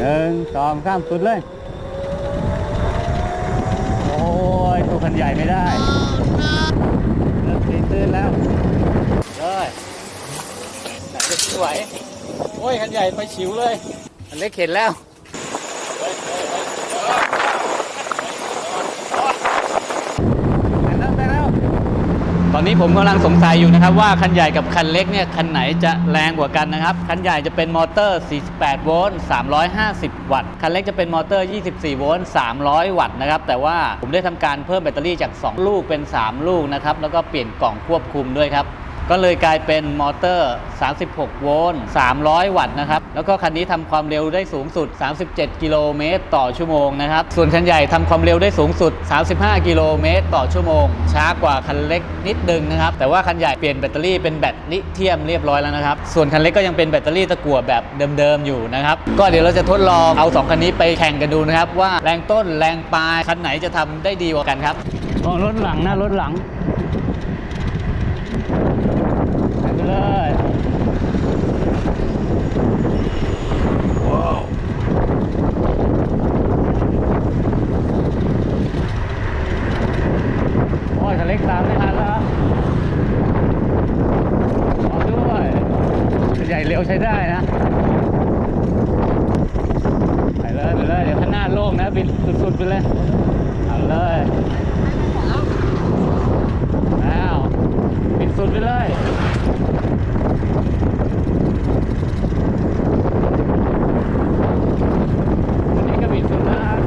หนึ่งสองสามสุดเลย โอ้ยตัวคันใหญ่ไม่ได้เริ่มตีตื้นแล้ว เลยไหนจะสวย โอ้ยคันใหญ่ไปฉิวเลย อันเล็กเข็นแล้ว ต อนนี้ผมกำลังสงสัยอยู่นะครับ ว่าคันใหญ่กับคันเล็กเนี่ยคันไหนจะแรงกว่ากันนะครับ คันใหญ่จะเป็นมอเตอร์ 48 โวลต์ 350 วัตต์ คันเล็กจะเป็นมอเตอร์ 24 โวลต์ 300 วัตต์นะครับ แต่ว่าผมได้ทำการเพิ่มแบตเตอรี่จาก 2 ลูกเป็น 3 ลูกนะครับ แล้วก็เปลี่ยนกล่องควบคุมด้วยครับ ก็เลยกลายเป็นมอเตอร์ 36 โวลต์ 300 วัตต์นะครับ แล้วก็คันนี้ทำความเร็วได้สูงสุด 37 กิโลเมตรต่อชั่วโมงนะครับ ส่วนคันใหญ่ทำความเร็วได้สูงสุด 35 กิโลเมตรต่อชั่วโมง ช้ากว่าคันเล็กนิดนึงนะครับ แต่ว่าคันใหญ่เปลี่ยนแบตเตอรี่เป็นแบตลิเธียมเรียบร้อยแล้วนะครับ ส่วนคันเล็กก็ยังเป็นแบตเตอรี่ตะกั่วแบบเดิมๆอยู่นะครับ ก็เดี๋ยวเราจะทดลองเอา 2 คันนี้ไปแข่งกันดูนะครับว่าแรงต้นแรงปลายคันไหนจะทำได้ดีกว่ากันครับรถหลังนะรถหลัง ไปเลยว้าวโอ้ยทะเล็กตามไม่ทันแล้วครับขอด้วยใหญ่ เร็วใช้ได้นะไปเลยไปเลยเดี๋ยวข้างหน้าโล่งนะบินสุดๆไปเลยเอาเลยแล้วบินสุดไปเลยวันนี้ก็บินสุดนะครับ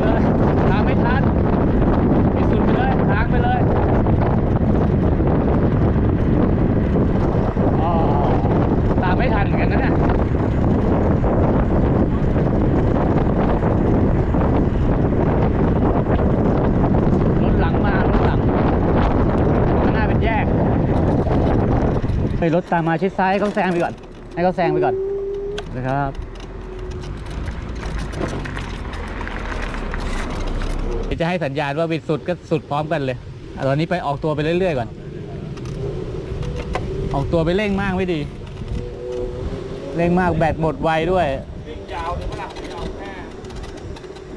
เลยตามไม่ทันบินสุดไปเลยทางไปเลยอ๋อตามไม่ทันเหมือนกันนะเนี่ย รถหลังมารถหลังข้างหน้าเป็นแยกเฮ้ ยรถตามมาชิดซ้ายให้เขาแซงไปก่อน ให้เขาแซงไปก่อนนะครับเดี๋ยวจะให้สัญญาณว่าบิดสุดก็สุดพร้อมกันเลยอะตอนนี้ไปออกตัวไปเรื่อยๆก่อน ออกตัวไปเร่งมากไม่ดี เร่งมากแบตหมดไวด้วย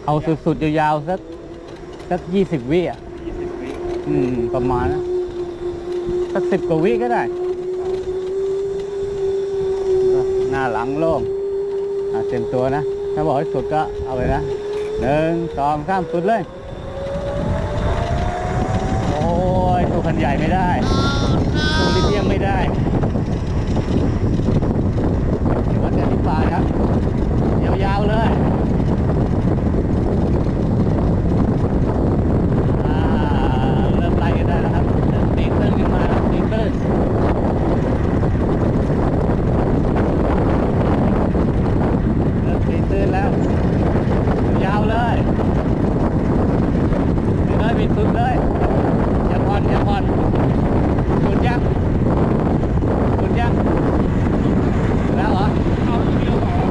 เอาสุดๆยาวๆสักสักยี่สิบวิอะอืม ประมาณนะสักสิบกว่าวิก็ได้ หน้าหลั งโล่งอะเต็มตัวนะ ถ้าบอกให้สุดก็เอาไปนะหนึ่งสองสามสุดเลย โอ้ยตัวคันใหญ่ไม่ได้ตัวลิเทียมไม่ได้เดี๋ยววัดกันที่ปาครับยาวๆเลยเริ่มไล่กันได้แล้วครับตีตื้นขึ้นมาครับตีตื้นเริ่มตีตื้นแล้ว ยาวเลยไปเลยบิดสุดเลยอย่าผ่อนอย่าผ่อนสุดยังสุดยังแล้วเหรอ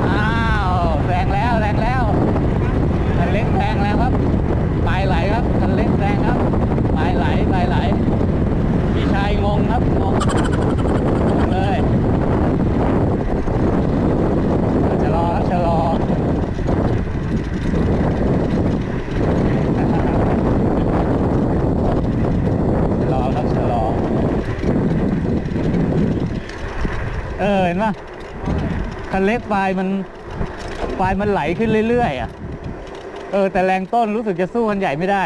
อ้าวแรงแล้วแรงแล้วคันเล็กแรงแล้วครับ ปลายไหลครับคันเล็กแรงครับปลายไหลปลายไหล พี่ชายงงครับงงงงเลยชะลอครับชะลอชะลอครับชะลอ เออเห็นปะคัน เล็กปลายมันปลายมันไหลขึ้นเรื่อยๆอะ เออ แต่แรงต้นรู้สึกจะสู้คันใหญ่ไม่ได้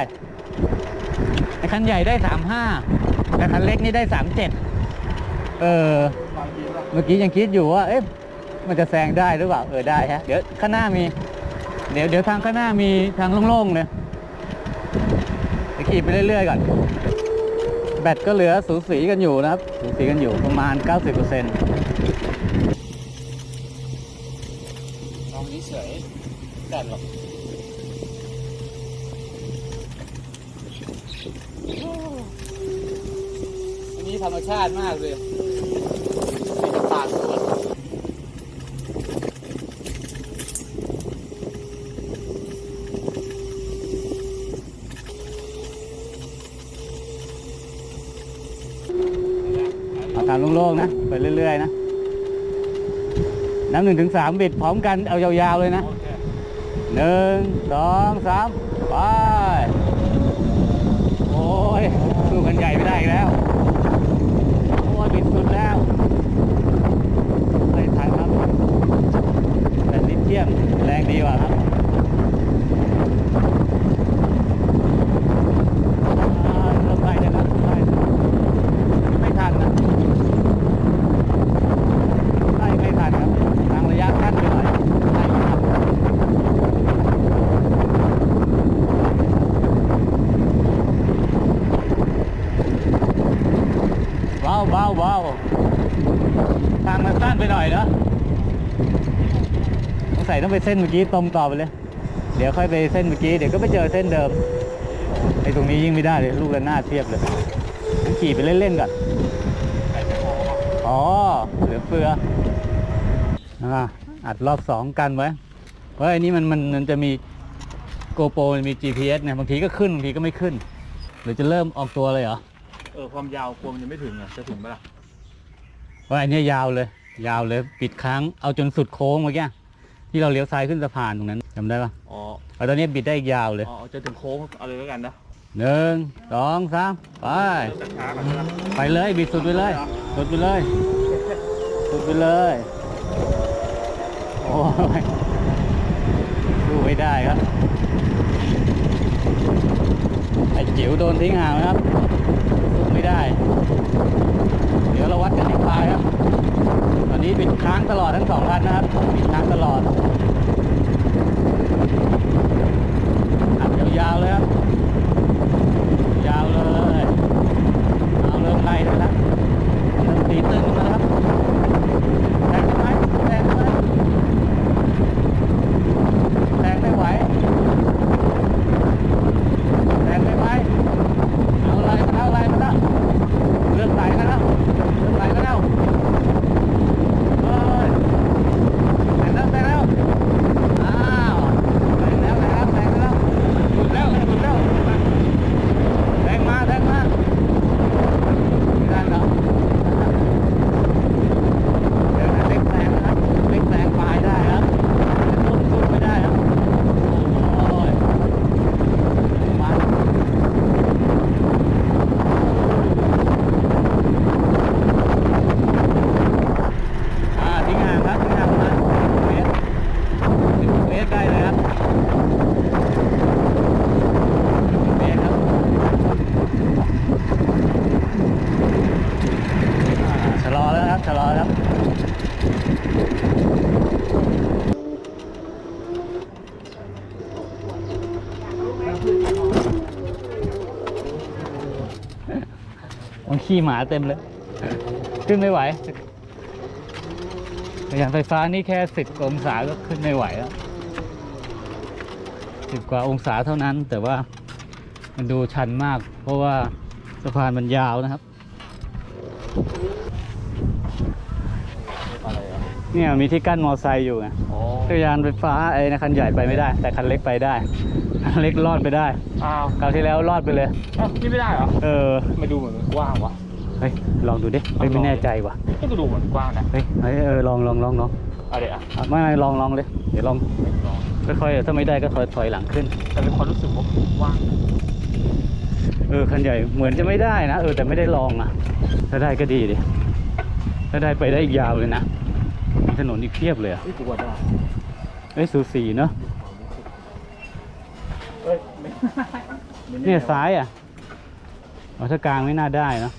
ไอ้คันใหญ่ได้สามห้าแต่คันเล็กนี่ได้สามเจ็ดเออ เมื่อกี้ยังคิดอยู่ว่า เอ๊ะมันจะแซงได้หรือเปล่า เออได้ฮะ เดี๋ยวข้างหน้ามี เดี๋ยวเดี๋ยวทางข้างหน้ามีทางโล่งๆเลยเดี๋ยวขี่ไปเรื่อยๆก่อน แบตก็เหลือสูสีกันอยู่นะครับ สูสีกันอยู่ประมาณ 90%ลองนี้เฉย แบตหรอกอันนี้ธรรมชาติมากเลยมีแต่ป่าสวนทางโล่งๆนะ ไปเรื่อยๆนะ น้ำหนึ่งถึงสามบิดพร้อมกันเอายาวๆเลยนะ โอเค หนึ่งสองสามไป โอ้ยสู้กันใหญ่ไม่ได้อีกแล้ว โอ้ยบิดสุดแล้วไม่ทันครับแต่ลิเทียงแรงดีกว่าครับอ่าเริ่มไล่ได้แล้วไล่ไม่ทันนะไล่ไม่ทันครับทางระยะสั้นไปหน่อยไล่ไม่ทัน เบาเบาเบาทางมันสั้น ไปหน่อยเนอะสงสัยต้องไปเส้นเมื่อกี้ตรงต่อไปเลย เดี๋ยวค่อยไปเส้นเมื่อกี้เดี๋ยวก็ไปเจอเส้นเดิมไอ้ตรงนี้ยิ่งไม่ได้เลยลูกระนาดเทียบเลยงั้นขี่ไปเล่นๆก่อนอ๋อเหลือเฟืออะอัดรอบสองกันไว้เพราะอันนี้มันมันมันจะมีโกโปรมันมี GPS เนี่ยบางทีก็ขึ้นบางทีก็ไม่ขึ้นหรือจะเริ่มออกตัวเลยเหรอเออความยาวกลัวมันยังไม่ถึงอะจะถึงปะล่ะว่าอันเนี้ยยาวเลย ยาวเลยปิดค้างเอาจนสุดโค้งเมื่อกี้ที่เราเลี้ยวซ้ายขึ้นสะพานตรงนั้นจำได้ปะอ๋อเอาตอนนี้บิดได้อีกยาวเลยอ๋อจะถึงโค้งเอาเลยแล้วกันนะหนึ่งสองสามไปเริ่มจากช้าก่อนใช่ไหมไปเลยบิดสุดไปเลยสุดไปเลยสุดไปเลยโอ้ยสู้ไม่ได้ครับไอ้จิ๋วโดนทิ้งห่างนะครับสู้ไม่ได้ เดี๋ยวเราวัดกันที่ปลายครับ วันนี้ปิดค้างตลอดทั้งสองคันนะครับปิดค้างตลอดอัดยาวๆเลยครับยาวเลยเอาเริ่มไล่ได้แล้วเริ่มตีตึงขึ้นมาแล้วครับแทงไหมแทงไหมแทงไม่ไหวแทงไม่ไหวเอาอะไรมาแล้วอะไรมาแล้วเริ่มไหลมาแล้วเริ่มไหลมาแล้วเฮ้ยแทงแล้วแทงแล้วอ้าวแทงแล้วแทงแล้วแทงแล้วหยุดแล้วหยุดแล้วแทงมาแทงมา ไม่ได้หรอกเดี๋ยวนะเล็กแรงนะครับ เล็กแรงปลายได้ครับตุ้มตุ้มไม่ได้ครับ โอ้ยมาอ่าทิ้งห่างครับทิ้งห่างประมาณ10เมตร10เมตรได้เลยครับ10เมตรครับ อ่าชะลอแล้วนะครับชะลอแล้วมัน ขี้หมาเต็มเลย ขึ้นไม่ไหว อย่างไฟฟ้านี่แค่สิบองศาก็ขึ้นไม่ไหวแล้วสิบกว่าองศาเท่านั้น แต่ว่ามันดูชันมาก เพราะว่าสะพานมันยาวนะครับอะไรอะเนี่ยมีที่กั้นมอไซค์อยู่ไงอ๋อจักรยานไฟฟ้าไอ้นะคันใหญ่ไปไม่ได้ แต่คันเล็กไปได้คัน เล็กรอดไปได้อ้าวคราวที่แล้วรอดไปเลยอ้าวนี่ไม่ได้เหรอเออไม่ดูเหมือนมันกว้างวะเฮ้ยลองดูดิเฮ้ยไม่แน่ใจว่ะก็ดูเหมือนกว้างนะเฮ้ยเฮ้ยเออลองลองลองลองเอาเดี๋ยวอะอะไม่ไม่ลองลองเลยเดี๋ยวลองไม่ลองค่อยๆถ้าไม่ได้ก็ถอยถอยหลังขึ้น แต่เป็นความรู้สึกว่ามันกว้างเออคันใหญ่เหมือนจะไม่ได้นะเออแต่ไม่ได้ลองอะถ้าได้ก็ดีดิถ้าได้ไปได้อีกยาวเลยนะมีถนนอีกเพียบเลยอะเฮ้ยกูว่าได้เอ้ยสูสีเนาะเฮ้ยไม่ไม่แเนี่ยซ้ายอะเอาถ้ากลางไม่น่าได้เนอะ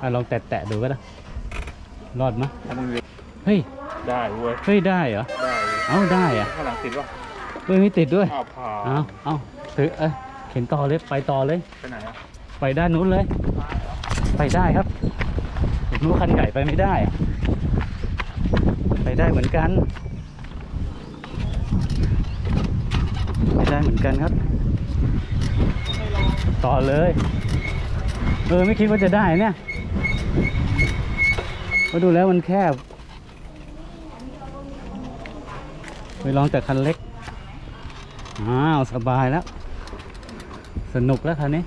อะลองแตะๆดูก็ได้ รอดมะถ้ามึงเรียนเฮ้ย ได้เว้ย เฮ้ยได้เหรอ ได้เว้ยเอ้าได้อะข้างหลังติดวะเฮ้ยไม่ติดด้วย อ้าวผ่าเอ้าเอ้าถือเอ้ยเข็นต่อเลยไปต่อเลย ไปไหนอะไปด้านนู้นเลย ไปได้ครับผมรู้คันใหญ่ไปไม่ได้อะไปได้เหมือนกัน ไปได้เหมือนกันครับ ต่อเลย เออ ไม่คิดว่าจะได้เนี่ยมาดูแล้วมันแคบไปลองจากคันเล็ก อ้าว สบายแล้ว สนุกแล้วคันนี้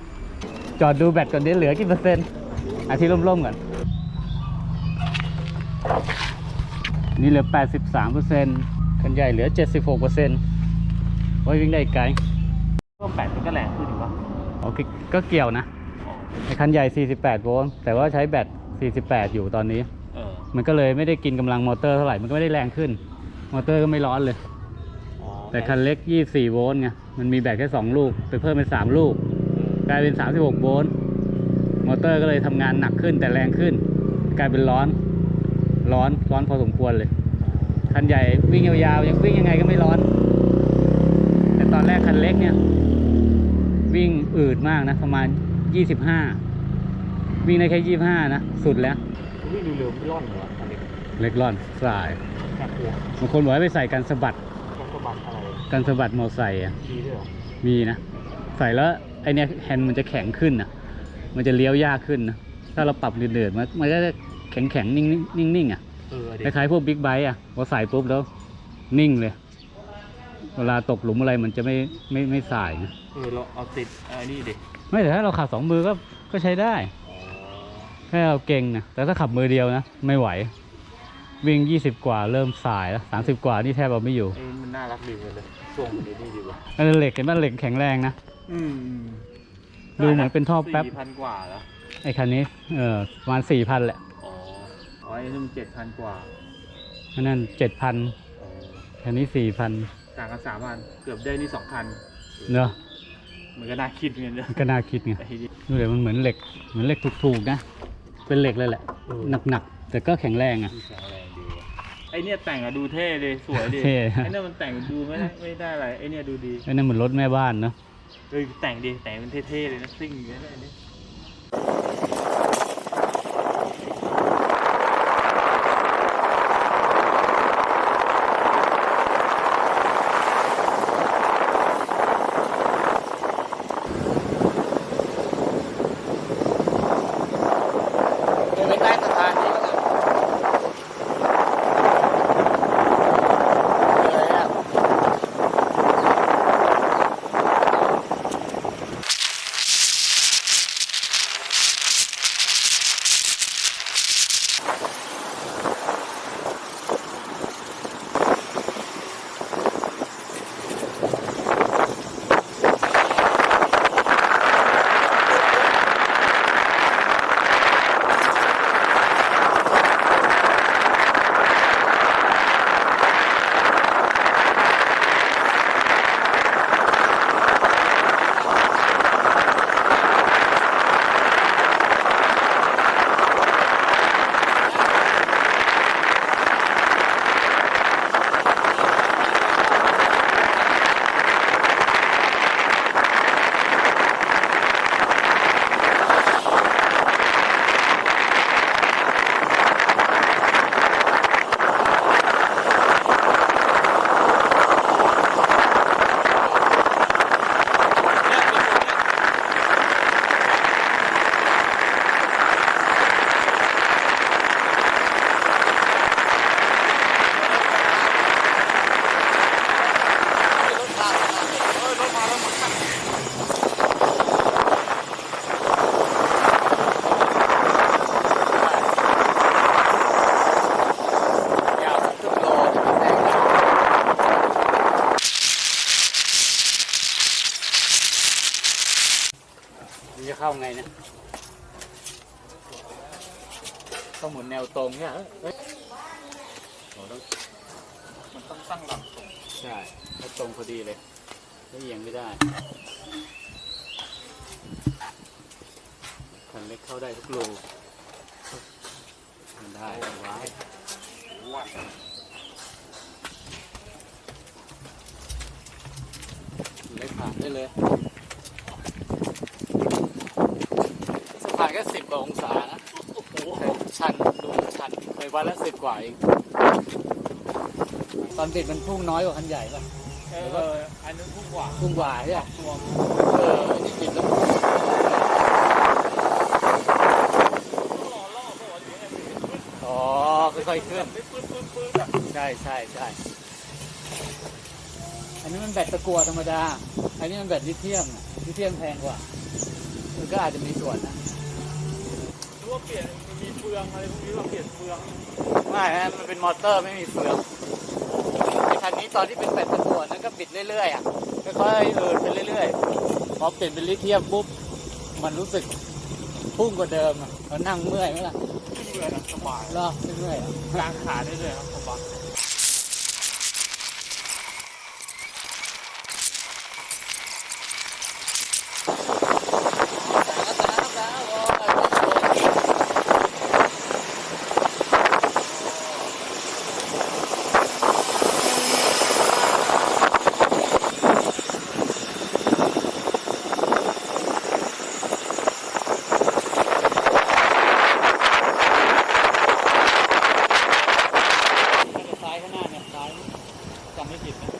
จอดดูแบตก่อนเดี๋ยวเหลือกี่เปอร์เซ็นต์อาที่ร่มๆก่อน นี่เหลือ 83เปอร์เซ็นต์คันใหญ่เหลือ 76เปอร์เซ็นต์ไว้วิ่งได้อีกไกลก็แปดมันก็แรงขึ้นถูกปะ โอเคก็เกี่ยวนะไอ้คันใหญ่ 48 โวลต์แต่ว่าใช้แบต 48 อยู่ตอนนี้ เออมันก็เลยไม่ได้กินกำลังมอเตอร์เท่าไหร่ มันก็ไม่ได้แรงขึ้น มอเตอร์ก็ไม่ร้อนเลย อ๋อแต่คันเล็ก 24 โวลต์ไง มันมีแบตแค่ 2 ลูก ไปเพิ่มเป็น 3 ลูก กลายเป็น 36 โวลต์ มอเตอร์ก็เลยทำงานหนักขึ้นแต่แรงขึ้น กลายเป็นร้อน ร้อน ร้อนพอสมควรเลย คันใหญ่วิ่งยาวๆยังวิ่งยังไงก็ไม่ร้อน แต่ตอนแรกคันเล็กเนี่ย วิ่งอืดมากนะ ประมาณ 25 วิ่งได้แค่ 25 นะ สุดแล้ว วิ่งเร็วๆไม่ร่อนเหรออันนี้เล็กร้อนสายแค่กลัวบางคนบอกให้ไปใส่กันสะบัดแค่สะบัดอะไรกันสะบัดมอไซค์อะดีด้วยเหรอมีนะ ใส่แล้วไอเนี้ยแฮนด์มันจะแข็งขึ้นนะมันจะเลี้ยวยากขึ้นนะถ้าเราปรับเดือดๆมันมันก็จะแข็งแข็งๆนิ่งๆนิ่งๆอะเออคล้ายๆพวกบิ๊กไบค์อะพอใส่ปุ๊บแล้วนิ่งเลย เวลาตกหลุมอะไรมันจะไม่ไม่ไม่สายนะเออเราเอาติดไอ้นี่ดิไม่แต่ถ้าเราขับสองมือก็ก็ใช้ได้อ๋อแค่เราเก่งนะแต่ถ้าขับมือเดียวนะ ไม่ไหว วิ่ง 20 กว่าเริ่มสายแล้ว30กว่านี่แทบเอาไม่อยู่ไอ้มันน่ารักดีเลยช่วงนี้ดีดีว่ะอันนนเหล็กเห็นไหมเหล็กแข็งแรงนะอืมดูเหมือนเป็นท่อแป๊บสี่พันกว่าแล้วไอ้คันนี้เออประมาณ4,000แหละอ๋ออ๋อไอ้นี่มันเจ็ดพันกว่าอันนั้น7,000อ๋ออันนี้4,000 ต่างกันสามพันเกือบได้นี่สองพันเนอะมันก็น่าคิดเหมือนกันเนอะก็น่าคิดไงไอ้นี่ดูเลยมันเหมือนเหล็กเหมือนเหล็กถูกๆนะ เป็นเหล็กเลยแหละหนักๆแต่ก็แข็งแรงอะแข็งแรงดีว่ะไอเนี่ยแต่งอะดูเท่เลยสวยดีเท่ไอเนี่ยมันแต่งดูไม่ได้ไม่ได้อะไรไอเนี่ยดูดีไอ้นั่นเหมือนรถแม่บ้านเนอะเอ้ยแต่งดีแต่งมันเท่ๆเลยนะซิ่งอย่างเงี้ย เข้าไงนะต้องหมุนแนวตรงเนี่ยเฮ้ยมันต้องตั้งหลักตรงใช่ถ้ตรงพอดีเลยไม่เอียงไม่ได้คันเล็กเข้าได้ทุกรูมันได้ว้าวว่าเล็กผ่านได้เลย สะพานแค่สิบกว่าองศานะโอ้โหชันดูชันเคยวัดแล้วสิบกว่าเองตอนติดมันพุ่งน้อยกว่าคันใหญ่ป่ะเอออันนั้นพุ่งกว่าพุ่งกว่าใช่ไหมตัวเออนี่ติดแล้วอ๋อค่อยๆขึ้นปื้นปื้นปื้นอะใช่ใช่ใช่อันนี้มันแบตตะกัวธรรมดา อันนี้มันแบตลิเธียมอะลิเธียมแพงกว่า มันก็อาจจะมีส่วนนะตั วว่าเปลี่ยนมันมีเฟืองอะไรพวกนี้เราเปลี่ยนเฟืองไม่ฮะมันเป็นมอเตอร์ไม่มีเฟืองไอ้คันนี้ตอนที่เป็นแบตตะกั่วนั้นก็บิดเรื่อยๆอะค่อยๆเออไปเรื่อยๆพอเปลี่ยนเป็นลิเธียมปุ๊บมันรู้สึกพุ่งกว่าเดิมอะเรานั่งเมื่อยไหมล่ะขึ้นเรือนะสบายรอเมื่อยอะกลางขาได้เลยครับสบาย ซ้ายข้างหน้าเนี่ยซ้ายจำไม่ผิดนะ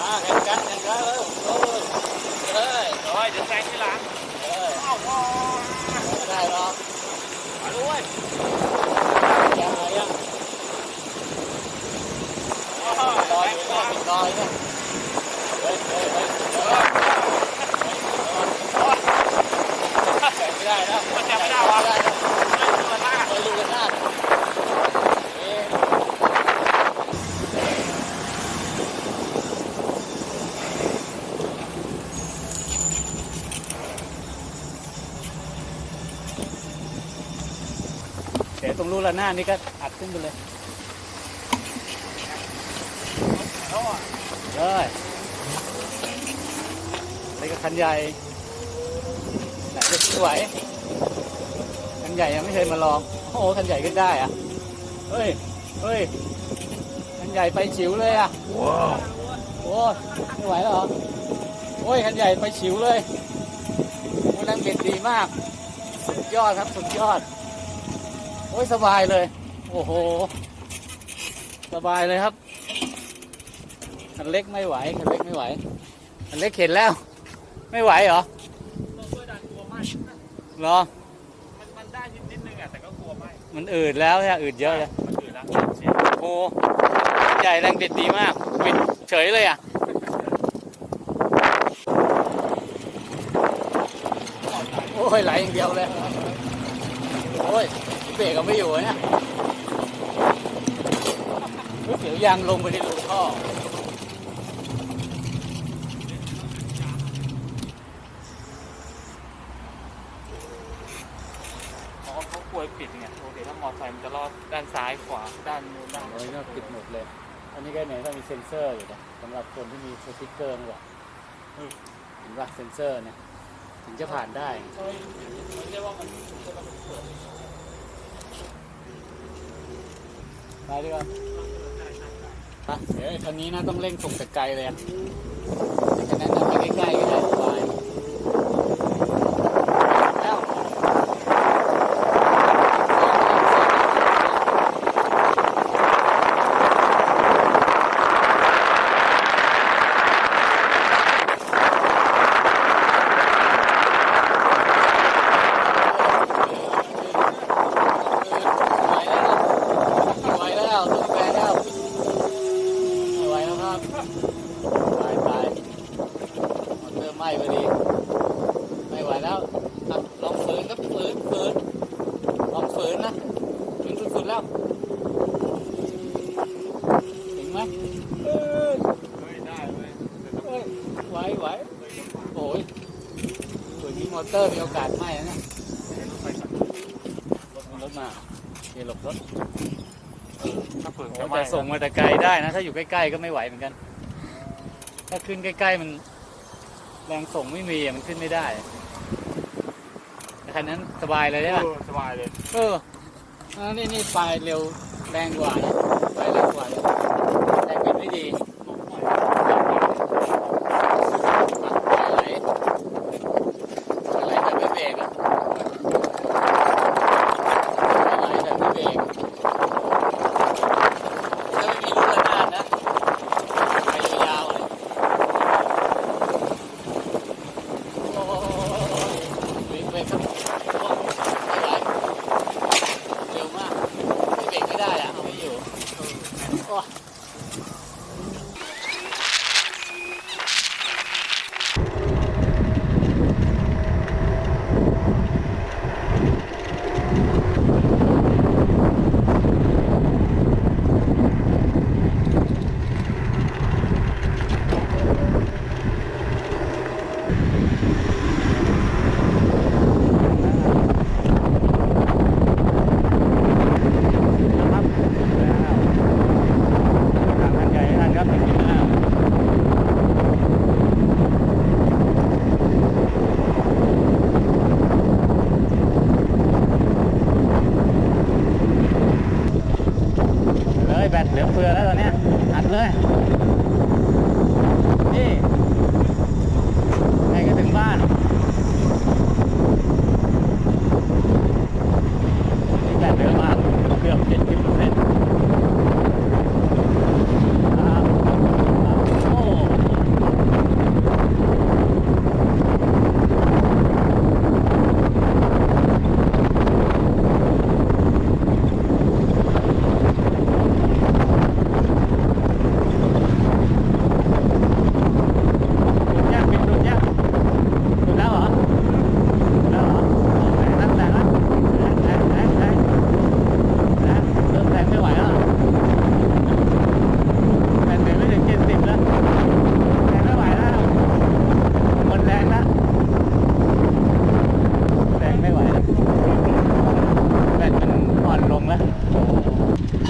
อ่าแข่งกันแข่งกันเลยโอ้ยเฮ้ย โอ้ยเดี๋ยวแซงที่หลัง เฮ้ย อ้าวว้าว ไม่ได้หรอก มาด้วย ยังไงยัง อ้าว ลอย แซ อง ยู่ ขวา เนี่ยลอยเนี่ยเฮ้ยเฮ้ยเฮ้ยเฮ้ยไม่ได้นะ มันจะไม่ได้วะ ไม่ได้นะ มันมาก ไปลูกกันหน้าเอ๊ะเดี๋ ยวตรงรูระนาดนี่ก็อัดขึ้นไปเลยเลยอะไรกับคันใหญ่ไหนจะสวยคันใหญ่ยังไม่เคยมาลอง โอ้คันใหญ่ก็ได้อะเฮ้ยเฮ้ยคันใหญ่ไปฉิวเลยอะว้าวโอ้ยไม่ไหวแล้วเหรอโอ้ยคันใหญ่ไปฉิวเลยโอ้นั่งเบ็ดดีมาก สุดยอดครับ สุดยอด โอ้ยสบายเลย โอ้โห สบายเลยครับคันเล็กไม่ไหวคันเล็กไม่ไหวคันเล็กเข็นแล้ว ไม่ไหวเหรอต้องช่วยดันกลัวไหมเหรอ มันมันได้นิดนิดนึงอะแต่ก็กลัวไหมมันอืดแล้วเนี่ยอืดเยอะเลย มันอื่นแล้วเสียโอ้ใหญ่แรงเด็ดดีมากบิดเฉยเลยอะโอ้ยไหลอย่างเดียวเลย โอ้ย เบรกก็ไม่อยู่อะเนี่ยเฮ้ยเดี๋ยวยางลงไปในรูท่อเพราะเขากลัวปิดไงปกติถ้ามอเตอร์ไซค์มันจะรอดด้านซ้ายขวาด้านนู้นด้านโอ้ยน่าปิดหมดเลย อันนี้ก็ไหนต้องมีเซ็นเซอร์อยู่นะสำหรับคนที่มีสติ๊กเกอร์มั้งวะเห็นว่าเซ็นเซอร์เนี่ยถึงจะผ่านได้มันเรียกว่ามัน ไปดีกว่าไปเดี๋ยวไอ้คันนี้นะต้องเร่งส่งแต่ไกลเลยอะคันนั้นำไปใกล้ๆก็ได้สบายแล้วไหวแล้วต้องแปลแล้ว ไม่ไหวแล้วครับ ตายตายมอเตอร์ไหม้พอดี ไม่ไหวแล้วอะลองฝืนครับฝืนฝืนลองฝืนนะฝืนสุดๆแล้วถึงไหมเอ้ย ไม่ได้เว้ย เอ้ยไหวไหวโอ้ยตัวนี้มอ เตอร์มีโอกาสไหม้แล้วเนี่ยรถไฟสั่งรถมีรถมาเดี๋ยวหลบรถถ้าเปิดจะไหม้แต่ส่งมาแต่ไกลได้นะ ถ้าอยู่ใกล้ๆก็ไม่ไหวเหมือนกัน ถ้าขึ้นใกล้ๆมัน แรงส่งไม่มีอะมันขึ้นไม่ได้แต่คันนั้นสบายเลยใช่ะสบายเลย เออนี่นี่ปเร็วแรงกว่านะ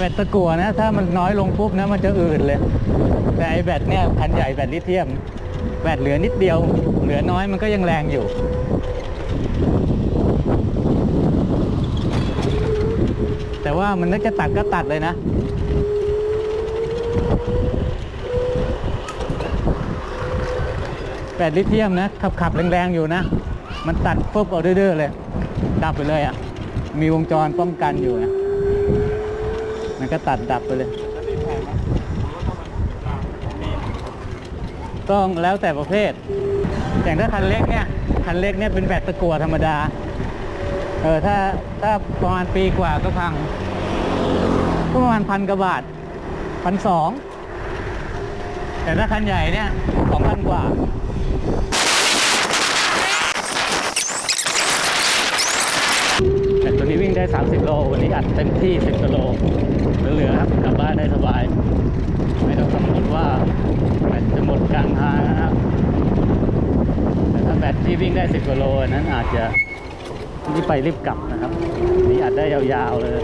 บตตะกั่วนะ ถ้ามันน้อยลงปุ๊บนะมันจะอืดเลย แต่ไอแบตเนี่ยคันใหญ่แบตลิเธียม แบตเหลือนิดเดียว เหลือน้อยมันก็ยังแรงอยู่แต่ว่ามันนึกจะตัดก็ตัดเลยนะแบตลิเธียมนะ ขับขับแรงๆอยู่นะ มันตัดปุ๊บเอาดื้อๆเลย ดับไปเลยอะ มีวงจรป้องกันอยู่นะ ก็ตัดดับไปเลย ต้องแล้วแต่ประเภท อย่างถ้าคันเล็กเนี่ยคันเล็กเนี่ยเป็นแบตตะกั่วธรรมดา เออถ้าถ้าประมาณปีกว่าก็พัง ก็ประมาณพันกว่าบาทพันสองแต่ถ้าคันใหญ่เนี่ยสองพันกว่า ได้ 30 โล วันนี้อัดเต็มที่ 10กิโลเหลือๆครับกลับบ้านได้สบาย ไม่ต้องกังวลว่าแบตจะหมดกลางทางนะครับแต่ถ้าแบตที่วิ่งได้ 10กิโลอันนั้นอาจจะนี่ไปรีบกลับนะครับ นี่อัดได้ยาวๆเลย